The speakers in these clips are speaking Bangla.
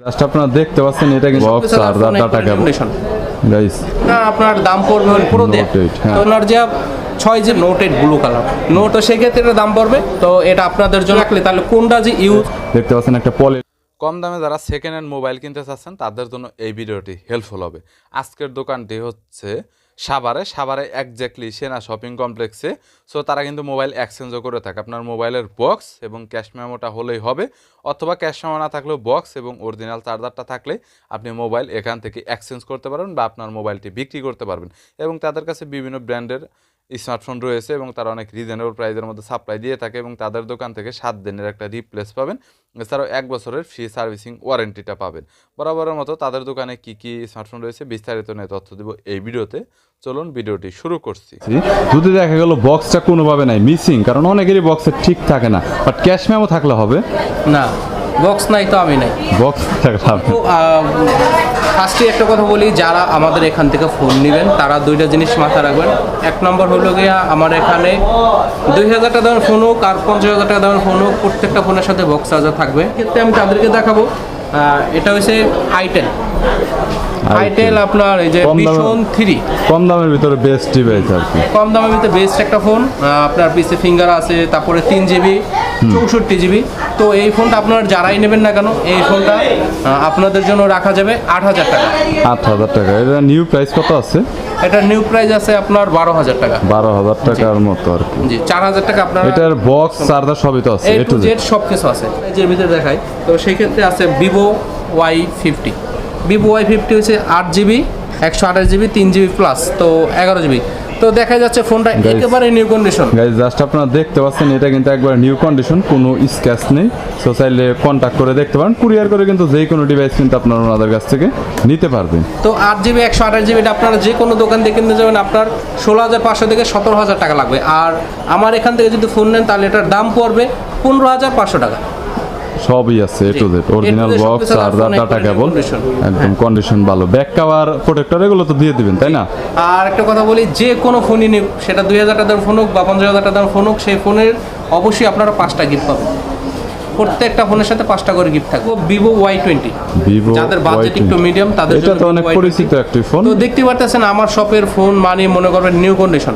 জাস্ট আপনারা দেখতে পাচ্ছেন এটা কিন্তু বক্স আর ডাটা কেবল গাইস না আপনার দাম পড়বে হল পুরো দেয়া। হ্যাঁ। তো ওনার যে ছয় যে note eight blue colour note তো সেক্ষেত্রে ক্ষেত্রে দাম পড়বে। তো এটা আপনাদের জন্য রাখলে তাহলে কোনটা যে ইউজ দেখতে পাচ্ছেন একটা পলি কম দামে যারা সেকেন্ড হ্যান্ড মোবাইল কিনতে চাচ্ছেন তাদের জন্য এই ভিডিওটি হেল্পফুল হবে। আজকের দোকানটি হচ্ছে সাভারে সাভারে একজ্যাক্টলি সেনা শপিং কমপ্লেক্সে সো তারা কিন্তু মোবাইল এক্সচেঞ্জও করে থাকে। আপনার মোবাইলের বক্স এবং ক্যাশ মেমোটা হলেই হবে, অথবা ক্যাশ মেমো না থাকলেও বক্স এবং অরিজিনাল চার্জারটা থাকলে আপনি মোবাইল এখান থেকে এক্সচেঞ্জ করতে পারবেন বা আপনার মোবাইলটি বিক্রি করতে পারবেন। এবং তাদের কাছে বিভিন্ন ব্র্যান্ডের স্মার্টফোন রয়েছে এবং তারা অনেক রিজনেবল প্রাইসের মধ্যে সাপ্লাই দিয়ে থাকে এবং তাদের দোকান থেকে সাত দিনের একটা রিপ্লেস পাবেন। এছাড়াও এক বছরের ফ্রি সার্ভিসিং ওয়ারেন্টিটা পাবেন। বরাবরের মতো তাদের দোকানে কি কি স্মার্টফোন রয়েছে বিস্তারিত নিয়ে তথ্য দেব এই ভিডিওতে। চলুন ভিডিওটি শুরু করছি। যদি দেখা গেল বক্সটা কোনোভাবে নাই মিসিং কারণ অনেকেরই বক্সে ঠিক থাকে না বাট ক্যাশ মেমো থাকলে হবে। না। বক্স নাই তো আমি নাই। বক্স তো ফার্স্টে একটা কথা বলি যারা আমাদের এখান থেকে ফোন নেবেন তারা দুইটা জিনিস মাথায় রাখবেন। এক নম্বর হলো গিয়া আমার এখানে দুই হাজার টাকা দামের ফোন হোক আর পঞ্চাশ হাজার টাকা দামের ফোন হোক প্রত্যেকটা ফোনের সাথে বক্স চার্জার থাকবে। ক্ষেত্রে আমি তাদেরকে দেখাবো। এটা হচ্ছে আইটেল আইটেল আপনার এই যে ভীষণ থ্রি কম দামের ভিতরে বেস্ট ডিভাইস আর কি। কম দামের ভিতরে বেস্ট একটা ফোন আপনার পিসে ফিঙ্গার আছে তারপরে তিন জিবি চৌষট্টি জিবি তো এই ফোনটা আপনার যারাই নেবেন না কেন এই ফোনটা আপনাদের জন্য রাখা যাবে আট হাজার টাকা। আট হাজার টাকা। এটা নিউ প্রাইস কত আছে? এটা নিউ প্রাইস আছে আপনার বারো হাজার টাকা। বারো হাজার টাকার মতো আর কি। জি চার হাজার টাকা আপনার এটার বক্স চার্জার সবই তো আছে এ টু জেড সব কিছু আছে। যে ভিতরে দেখাই তো সেই ক্ষেত্রে আছে Vivo Y fifty Vivo Y fifty হচ্ছে আট জিবি একশো আঠাশ জিবি তিন জিবি প্লাস তো এগারো জিবি। তো দেখা যাচ্ছে ফোনটা একেবারে নিউ কন্ডিশন গাইজ জাস্ট আপনারা দেখতে পাচ্ছেন এটা কিন্তু একবার নিউ কন্ডিশন কোনো স্ক্র্যাচ নেই। সো চাইলে কন্ট্যাক্ট করে দেখতে পারেন কুরিয়ার করে কিন্তু যে কোনো ডিভাইস কিন্তু আপনারা ওনাদের কাছ থেকে নিতে পারবেন। তো আট জিবি একশো আঠাশ জিবি এটা আপনারা যে কোনো দোকান থেকে কিনতে যাবেন আপনার ষোলো হাজার পাঁচশো থেকে সতেরো হাজার টাকা লাগবে। আর আমার এখান থেকে যদি ফোন নেন তাহলে এটার দাম পড়বে পনেরো হাজার পাঁচশো টাকা। সবই আছে A to Z original box charger data cable একদম কন্ডিশন ভালো। ব্যাক কাভার প্রোটেক্টর এগুলো তো দিয়ে দিবেন তাই না? আর একটা কথা বলি যে কোনো ফোনই নিক সেটা দুই হাজার টাকার ফোন হোক বা পঞ্চাশ হাজার টাকার ফোন হোক সেই ফোনের অবশ্যই আপনারা পাঁচটা গিফট পাবেন। প্রত্যেকটা ফোনের সাথে পাঁচটা করে গিফট থাকবে। ভিভো ওয়াই টোয়েন্টি ভিভো যাদের বাজেট একটু মিডিয়াম তাদের এটা তো অনেক পরিচিত একটি ফোন তো দেখতে পারতেছেন আমার শপের ফোন মানে মনে করবেন নিউ কন্ডিশন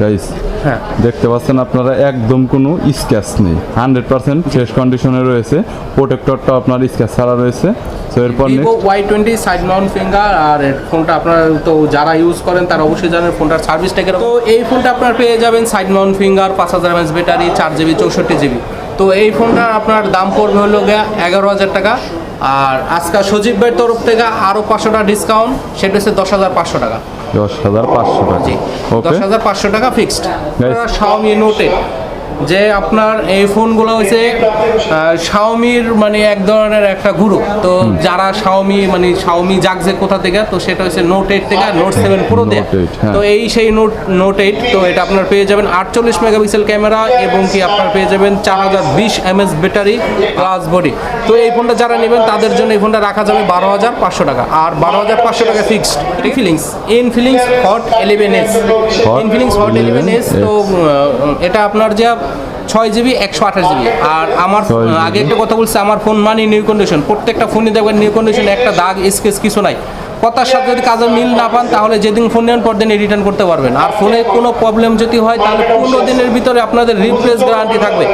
গাইস হ্যাঁ। দেখতে পাচ্ছেন আপনারা একদম কোনো স্ক্যাচ নেই। হান্ড্রেড পার্সেন্ট ফ্রেশ কন্ডিশনে রয়েছে। প্রোটেক্টরটা আপনার স্ক্র্যাচ ছাড়া রয়েছে। তো এরপর Y twenty side mount finger আর ফোনটা আপনার তো যারা ইউজ করেন তারা অবশ্যই জানেন ফোনটার সার্ভিসটা কীরকম। তো এই ফোনটা আপনার পেয়ে যাবেন সাইড মাউন্ট ফিঙ্গার পাঁচ হাজার এমএস ব্যাটারি চার জিবি চৌষট্টি জিবি তো এই ফোনটা আপনার দাম পড়বে হলো এগারো হাজার টাকা। আর আজকে সজীব ভাইয়ের তরফ থেকে আরও পাঁচশো টাকা ডিসকাউন্ট সেটা হচ্ছে দশ হাজার পাঁচশো টাকা। দশ হাজার পাঁচশো টাকা। দশ হাজার পাঁচশো টাকা ফিক্সড. শাওমি নোটে যে আপনার এই ফোনগুলো হচ্ছে শাওমির মানে এক ধরনের একটা গুরু তো যারা শাওমি মানে শাওমি জাগছে কোথা থেকে তো সেটা হচ্ছে নোট এইট থেকে নোট সেভেন পুরো দেয়া Note 8। তো এই সেই নোট নোট এইট তো এটা আপনার পেয়ে যাবেন আটচল্লিশ মেগাপিক্সেল ক্যামেরা এবং কি আপনার পেয়ে যাবেন চার হাজার বিশ এমএস ব্যাটারি প্লাস বডি তো এই ফোনটা যারা নেবেন তাদের জন্য এই ফোনটা রাখা যাবে বারো হাজার পাঁচশো টাকা। আর বারো হাজার পাঁচশো টাকা fixed feelings Infinix hot eleven S Infinix hot eleven S তো এটা আপনার যে ছয় জিবি একশো আঠাশ জিবি। আর আমার আগে একটা কথা বলছে আমার ফোন মানে নিউ কন্ডিশন প্রত্যেকটা ফোনই দেখবেন নিউ কন্ডিশন একটা দাগ স্কেচ কিছু নাই। কথার সাথে যদি কাজের মিল না পান, তাহলে যেদিন ফোন নেন পর দিন রিটার্ন করতে পারবেন। আর ফোনে কোনো প্রবলেম যদি হয়, তাহলে পনেরো দিনের ভিতরে আপনাদের রিপ্লেস গ্যারান্টি থাকবে।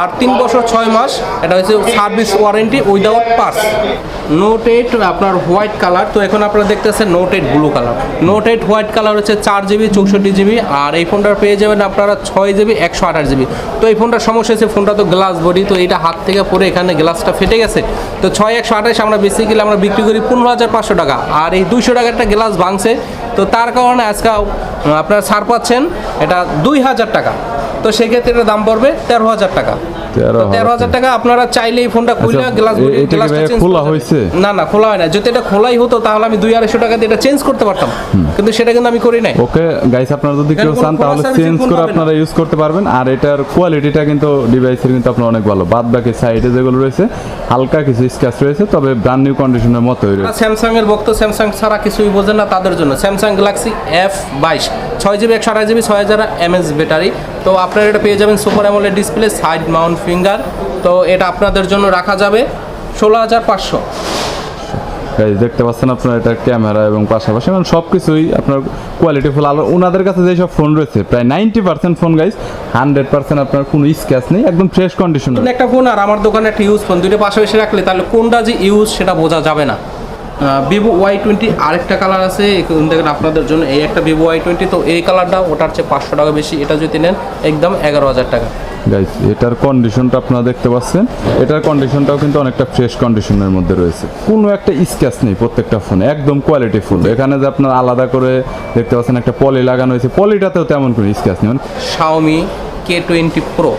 আর তিন বছর ছয় মাস, এটা হচ্ছে service warranty without parts note eight আপনার হোয়াইট কালার তো এখন আপনারা দেখতেছেন note eight blue colour note eight white colour হচ্ছে চার জিবি চৌষট্টি জিবি আর এই ফোনটার পেয়ে যাবেন আপনারা ছয় জিবি একশো আঠাশ জিবি তো এই ফোনটার সমস্যা হচ্ছে ফোনটা তো গ্লাস বডি তো এটা হাত থেকে পরে এখানে গ্লাসটা ফেটে গেছে। তো ছয়, একশো আঠাশ আমরা বেসিক্যালি আমরা বিক্রি করি পনেরো হাজার পাঁচশো টাকা। আর এই দুইশো টাকার একটা গ্লাস ভাঙছে। তো তার কারণে আজকে আপনারা ছাড় পাচ্ছেন। এটা দুই হাজার টাকা। তো সেক্ষেত্রে এটার দাম পড়বে তেরো হাজার টাকা। তেরো হাজার টাকা আপনারা চাইলে এই ফোনটা খুলে আচ্ছা, গ্লাস কি ভাইয়া খোলা হয়েছে? না না খোলা হয় না যদি এটা খোলাই হতো তাহলে আমি দুই আড়াইশো টাকা দিয়ে এটা চেঞ্জ করতে পারতাম। কিন্তু সেটা কিন্তু আমি করি নাই। ওকে গাইস আপনারা যদি কেউ চান তাহলে চেঞ্জ করে আপনারা ইউজ করতে পারবেন। আর এটার কোয়ালিটিটা কিন্তু ডিভাইসের কিন্তু আপনার অনেক ভালো। বাদ বাকি সাইডে যেগুলো রয়েছে হালকা কিছু স্ক্র্যাচ রয়েছে তবে ব্র্যান্ড নিউ কন্ডিশনের মতোই রয়েছে। স্যামসাং এর ভক্ত স্যামসাং ছাড়া কিছুই বোঝেন না তাদের জন্য। স্যামসাং গ্যালাক্সি এফ বাইশ। ছয় জিবি একশো আঠাশ জিবি ছয় হাজার এমএস ব্যাটারি তো আপনারা এটা পেয়ে যাবেন super AMOLED display side mount finger তো এটা আপনাদের জন্য রাখা যাবে ষোলো হাজার পাঁচশো। দেখতে পাচ্ছেন আপনার এটা ক্যামেরা এবং পাশাপাশি মানে সব কিছুই আপনার কোয়ালিটি ফুল আলো ওনাদের কাছে যেসব ফোন রয়েছে প্রায় ninety percent phone guys hundred percent আপনার কোনো স্ক্যাচ নেই একদম ফ্রেশ কন্ডিশন একটা ফোন আর আমার দোকানে একটা ইউজ ফোন দুটো পাশাপাশি রাখলে তাহলে কোনটা যে ইউজ সেটা বোঝা যাবে না। ভিভো ওয়াই টোয়েন্টি আরেকটা কালার আছে। দেখেন আপনাদের জন্য এই একটা ভিভো ওয়াই টোয়েন্টি তো এই কালারটা ওটার চেয়ে পাঁচশো টাকা বেশি। এটা যদি নেন একদম এগারো হাজার টাকা। গাইজ এটার কন্ডিশনটা আপনারা দেখতে পাচ্ছেন। এটার কন্ডিশনটাও কিন্তু অনেকটা ফ্রেশ কন্ডিশনের মধ্যে রয়েছে। কোনো একটা স্ক্যাচ নেই প্রত্যেকটা ফোনে একদম কোয়ালিটি ফুল এখানে যে আপনার আলাদা করে দেখতে পাচ্ছেন একটা পলি লাগানো হয়েছে। পলিটাতেও তেমন কোনো স্ক্যাচ নেই। মানে শাওমি কে টোয়েন্টি প্রো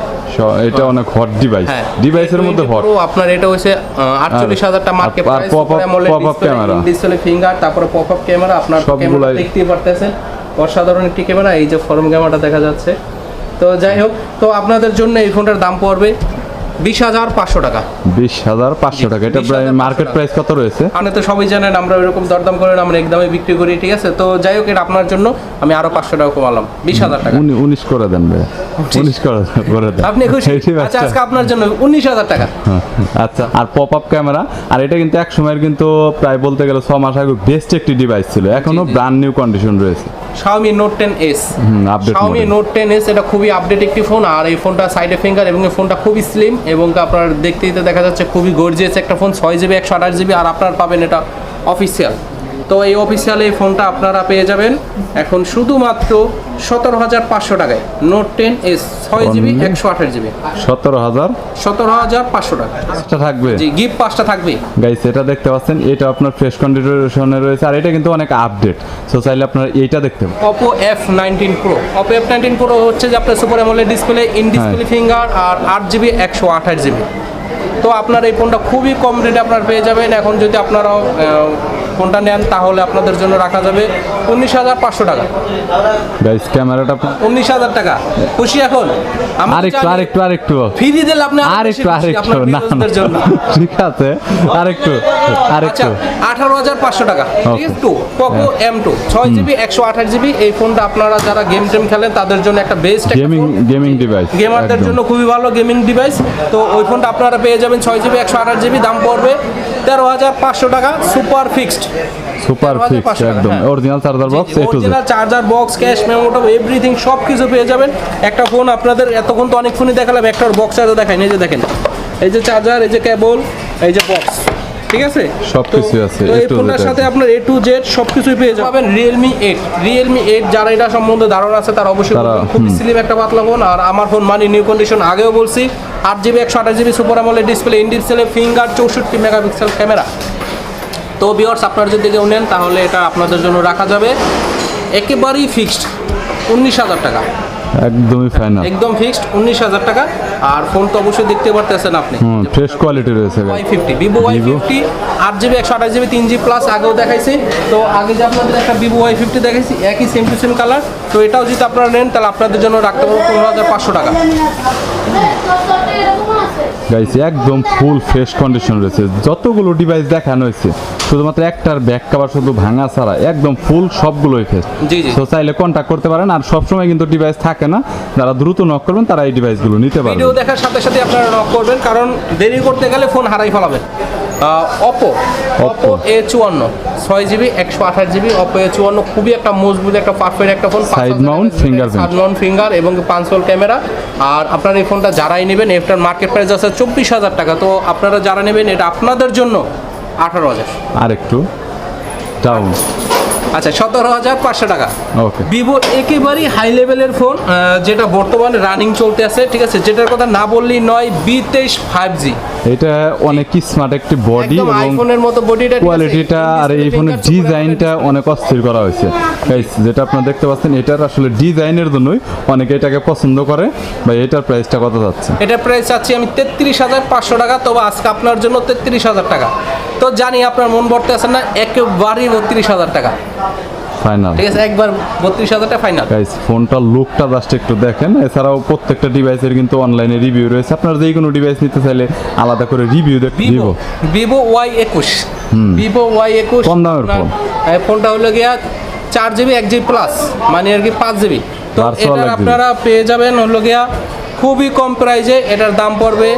এটা অনেক হট ডিভাইস হ্যাঁ। ডিভাইসের মধ্যে হট আপনার এটা আটচল্লিশ হাজার টাকা market price pop up camera। Display finger তারপরে পপ আপ ক্যামেরা আপনার ক্যামেরা দেখতে পারতেছেন। অসাধারণ একটি ক্যামেরা এই যে ফর্ম ক্যামেরাটা দেখা যাচ্ছে। তো যাই হোক তো আপনাদের জন্য এই ফোনটার দাম পড়বে বিশ হাজার পাঁচশো টাকা। বিশ হাজার পাঁচশো টাকা। এটা প্রায় মার্কেট প্রাইস কত রয়েছে? আপনি তো সবাই জানেন আমরা এরকম দরদাম আমরা একদমই বিক্রি করি ঠিক আছে? তো যাই হোক এটা আপনার জন্য আমি আরও পাঁচশো টাকা কমালাম বিশ হাজার টাকা। উনিশ করে দেন ভাই উনিশ করে দেন। আপনি খুশি? আচ্ছা আজকে আপনার জন্য উনিশ হাজার টাকা। হ্যাঁ, আচ্ছা আর পপ আপ ক্যামেরা আর এটা কিন্তু এক সময়ের কিন্তু প্রায় বলতে গেলে ছ মাস আগে বেস্ট একটি ডিভাইস ছিল। এখনও। ব্র্যান্ড নিউ কন্ডিশন রয়েছে। Xiaomi Note 10s হুম, update Xiaomi model। Note 10s এটা খুবই আপডেট একটি ফোন আর এই ফোনটা সাইডে ফিঙ্গার এবং এই ফোনটা খুবই স্লিম এবং আপনার দেখতে দেখতে দেখা যাচ্ছে খুবই গর্জিয়াস একটা ফোন ছয় জিবি একশো আঠাশ জিবি আর আপনার পাবেন এটা অফিসিয়াল তো এই অফিসিয়াল এই ফোনটা আপনারা পেয়ে যাবেন। এখন শুধুমাত্র সতেরো হাজার পাঁচশো টাকায়। নোট টেন এস ছয় জিবি একশো আঠাশ জিবি। সতেরো হাজার? সতেরো হাজার পাঁচশো টাকা। পাঁচটা থাকবে? জি গিফট পাঁচটা থাকবে। গাইস এটা দেখতে পাচ্ছেন এটা আপনার ফ্রেশ কন্ডিশনে রয়েছে আর এটা কিন্তু অনেক আপডেট সো চাইলে আপনার এইটা দেখতে পারেন। Oppo F nineteen Pro Oppo F nineteen Pro হচ্ছে যে আপনার super AMOLED display in display finger আর আট জিবি একশো আঠাশ জিবি। তো আপনার এই ফোনটা খুবই কম রেটে আপনার পেয়ে যাবেন। এখন যদি আপনারা ফোনটা নেন তাহলে আপনাদের জন্য রাখা যাবে উনিশ হাজার পাঁচশো টাকা। গাইস ক্যামেরাটা উনিশ হাজার টাকা। খুশি এখন? আরেকটু আরেকটু আরেকটু। ফ্রি দিলে আপনি আরও আর বেশি একটু আর একটু না ঠিক আছে আর একটু আর আচ্ছা আঠারো হাজার পাঁচশো টাকা টু পোকো এম টু ছয় জিবি একশো আঠাশ জিবি এই ফোনটা আপনারা যারা গেম টেম খেলেন তাদের জন্য একটা বেস্ট গেমিং গেমিং ডিভাইস গেমারদের জন্য খুবই ভালো গেমিং ডিভাইস তো ওই ফোনটা আপনারা পেয়ে যাবেন ছয় জিবি একশো আঠাশ জিবি দাম পড়বে তেরো হাজার পাঁচশো টাকা সুপার ফিক্সড সুপার 13,500 ফিক্স একদম। অরিজিনাল চার্জার বক্স এ two original charger box cash মেমোটো এভরিথিং সব কিছু পেয়ে যাবেন। একটা ফোন আপনাদের এতক্ষণ তো অনেক ফোনই দেখালাম একটা বক্স চার্জার দেখাই এই যে দেখেন। এই যে চার্জার এই যে কেবল এই যে বক্স ঠিক আছে? সবকিছু আছে, এই ফোনটার সাথে আপনার এ টু জেড সব কিছুই পেয়ে যাবেন। রিয়েলমি এইট রিয়েলমি এইট যারা এটা সম্বন্ধে ধারণা আছে তারা অবশ্যই। খুবই স্লিম একটা পাতলা ফোন আর আমার ফোন মানে নিউ কন্ডিশন আগেও বলছি আট জিবি একশো আঠাশ জিবি সুপার আমলের ডিসপ্লে ইন ডিসপ্লে ফিঙ্গার চৌষট্টি মেগাপিক্সেল ক্যামেরা তো বিয়ার্স আপনারা যদি কেউ নেন তাহলে এটা আপনাদের জন্য রাখা যাবে। একেবারেই ফিক্সড উনিশ হাজার টাকা। একদমই ফাইনাল একদম ফিক্সড উনিশ হাজার টাকা। আর ফোন তো অবশ্যই দেখতে পারতেছেন আপনি। ফ্রেশ কোয়ালিটি রয়েছে Y fifty Vivo Y fifty আট জিবি একশো আঠাশ জিবি তিন জি প্লাস আগেও দেখাইছি। তো আগে যে আপনাদের একটা ভিভো ওয়াই ফিফটি দেখাইছি একই সেম টু সেম কালার তো এটাও যদি আপনারা নেন তাহলে আপনাদের জন্য রাখতে পারব পনেরো হাজার পাঁচশো টাকা। গাইস একদম ফুল ফ্রেশ কন্ডিশন রয়েছে। যতগুলো ডিভাইস দেখানো হয়েছে শুধুমাত্র একটার ব্যাক কভার শুধু ভাঙা ছাড়া একদম ফুল সবগুলোই ফ্রেশ। তো চাইলে কন্ট্যাক্ট করতে পারেন আর সবসময় কিন্তু ডিভাইস থাকে না। যারা দ্রুত নক করবেন তারা এই ডিভাইসগুলো নিতে পারবেন। ভিডিও দেখার সাথে সাথে আপনারা নক করবেন কারণ দেরি করতে গেলে ফোন হারাই ফেলাবেন। অপো অপো এ চুয়ান্ন ছয় জিবি একশো আঠাশ জিবি অপো এ চুয়ান্ন খুবই একটা মজবুত একটা পারফেক্ট একটা phone Side mount fingerprint। Side mount finger এবং পাঁচশোল ক্যামেরা আর আপনার এই ফোনটা যারাই নেবেন এটার মার্কেট প্রাইস আছে চব্বিশ হাজার টাকা। তো আপনারা যারা নেবেন এটা আপনাদের জন্য আঠারো হাজার। আর একটু ডাউন আচ্ছা সতেরো হাজার পাঁচশো টাকা। ওকে ভিভো একেবারেই হাই লেভেলের ফোন যেটা বর্তমানে রানিং চলতে আছে ঠিক আছে? যেটার কথা না বললেই নয় বি তেইশ ফাইভ জি এটা অনেক স্মার্ট একটি বডি এবং আইফোনের মতো বডিটা কোয়ালিটিটা আর এই ফোনের ডিজাইনটা অনেক অস্থির করা হয়েছে। গাইস যেটা আপনারা দেখতে পাচ্ছেন এটার আসলে ডিজাইনের জন্যই অনেকে এটাকে পছন্দ করে। বা এটার প্রাইসটা কত যাচ্ছে? এটা প্রাইস চাচ্ছি আমি তেত্রিশ হাজার পাঁচশো টাকা তবে আজকে আপনার জন্য তেত্রিশ হাজার টাকা। তো জানি আপনার মন ভরতে আছে না একেবারেই বত্রিশ হাজার টাকা। ফাইনাল ঠিক আছে একবার বত্রিশ হাজার টাকা ফাইনাল গাইস ফোনটার লুকটা জাস্ট একটু দেখেন। এছাড়াও প্রত্যেকটা ডিভাইসের কিন্তু অনলাইনে রিভিউ রয়েছে। আপনারা যে কোনো ডিভাইস নিতে চাইলে আলাদা করে রিভিউ দেখতে ভিভো দিব ভিভো ওয়াই একুশ। ভিভো ওয়াই একুশ কম দামের ফোন। এই ফোনটা হলো গিয়া চার জিবি এক জিবি প্লাস মানে আর কি পাঁচ জিবি তো এটা আপনারা পেয়ে যাবেন হলো গিয়া খুবই কম প্রাইজে এটার দাম পড়বে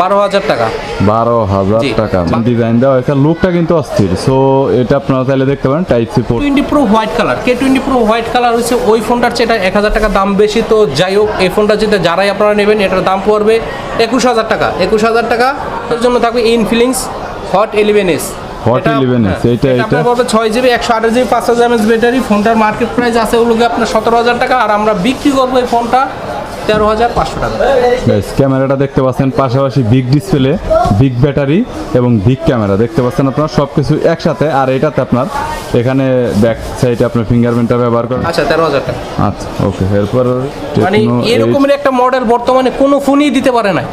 বারো হাজার টাকা। বারো হাজার টাকা। ডিজাইন দেওয়া হয়েছে লুকটা কিন্তু অস্থির। সো এটা আপনারা চাইলে দেখতে পারেন type C port twenty Pro white colour K twenty Pro white colour হচ্ছে ওই ফোনটার চেয়ে এটা এক হাজার টাকা দাম বেশি। তো যাই হোক এই ফোনটা যেটা যারাই আপনারা নেবেন এটার দাম পড়বে একুশ হাজার টাকা। একুশ হাজার টাকা এর জন্য থাকবে Infinix Hot eleven S Hot 11S, এইটা, এইটা? আপনার পড়বে ছয় জিবি একশো আঠাশ জিবি পাঁচ হাজার এমএস ব্যাটারি। ফোনটার মার্কেট প্রাইস আছে ওগুলোকে আপনার সতেরো হাজার টাকা। আর আমরা বিক্রি করব এই ফোনটা তেরো হাজার পাঁচশো টাকা। ক্যামেরাটা দেখতে পাচ্ছেন পাশাপাশি বিগ ডিসপ্লে বিগ ব্যাটারি এবং বিগ ক্যামেরা দেখতে পাচ্ছেন আপনার সব কিছু একসাথে। আর এটাতে আপনার এখানে ব্যাক সাইডে আপনার ফিঙ্গারপ্রিন্টটা ব্যবহার করেন আচ্ছা তেরো হাজার টাকা। আচ্ছা ওকে এরপর মানে এরকমের একটা মডেল বর্তমানে কোনো ফোনই দিতে পারে না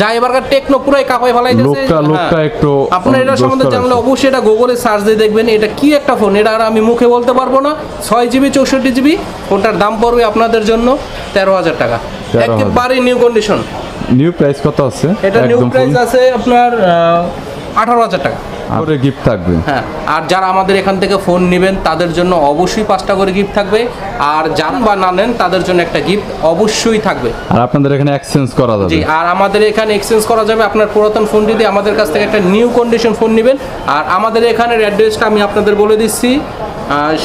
যা এবারকার টেকনো পুরাই কাপাই ফেলাইতেছে। লোকটা লোকটা হ্যাঁ। একটু আপনার এটা সম্বন্ধে জানলে অবশ্যই এটা গুগলে সার্চ দিয়ে দেখবেন এটা কি একটা ফোন এটা আর আমি মুখে বলতে পারব না। ছয় জিবি চৌষট্টি জিবি ফোনটার দাম পড়বে আপনাদের জন্য তেরো হাজার টাকা। একেবারে নিউ কন্ডিশন নিউ প্রাইস কত আছে? এটা নিউ প্রাইস আছে আপনার আঠারো হাজার টাকা। করে গিফট থাকবে। হ্যাঁ আর যারা আমাদের এখান থেকে ফোন নেবেন তাদের জন্য অবশ্যই পাঁচটা করে গিফট থাকবে। আর যান বা না নেন তাদের জন্য একটা গিফট অবশ্যই থাকবে। আর আপনাদের এখানে এক্সচেঞ্জ করা যাবে। জি আর আমাদের এখানে এক্সচেঞ্জ করা যাবে আপনার পুরাতন ফোনটি দিয়ে আমাদের কাছ থেকে একটা নিউ কন্ডিশন ফোন নেবেন। আর আমাদের এখানের অ্যাড্রেসটা আমি আপনাদের বলে দিচ্ছি।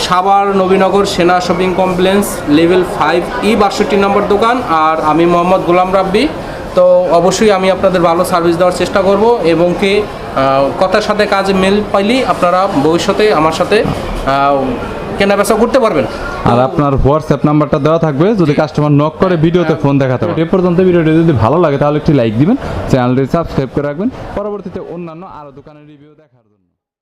Savar Nabinagar Sena shopping complex level five E বাষট্টি নম্বর দোকান। আর আমি মোহাম্মদ গোলাম রাব্বি। তো অবশ্যই আমি আপনাদের ভালো সার্ভিস দেওয়ার চেষ্টা করব এবং কি কথার সাথে কাজ মেল পাইলে আপনারা ভবিষ্যতে আমার সাথে কেনাবেচা করতে পারবেন। আর আপনার হোয়াটসঅ্যাপ নাম্বারটা দেওয়া থাকবে যদি কাস্টমার নক করে ভিডিওতে ফোন দেখাতে পারে। এ পর্যন্ত ভিডিওটি যদি ভালো লাগে তাহলে একটি লাইক দিবেন চ্যানেলটি সাবস্ক্রাইব করে রাখবেন। পরবর্তীতে অন্যান্য আরও দোকানের রিভিউ দেখা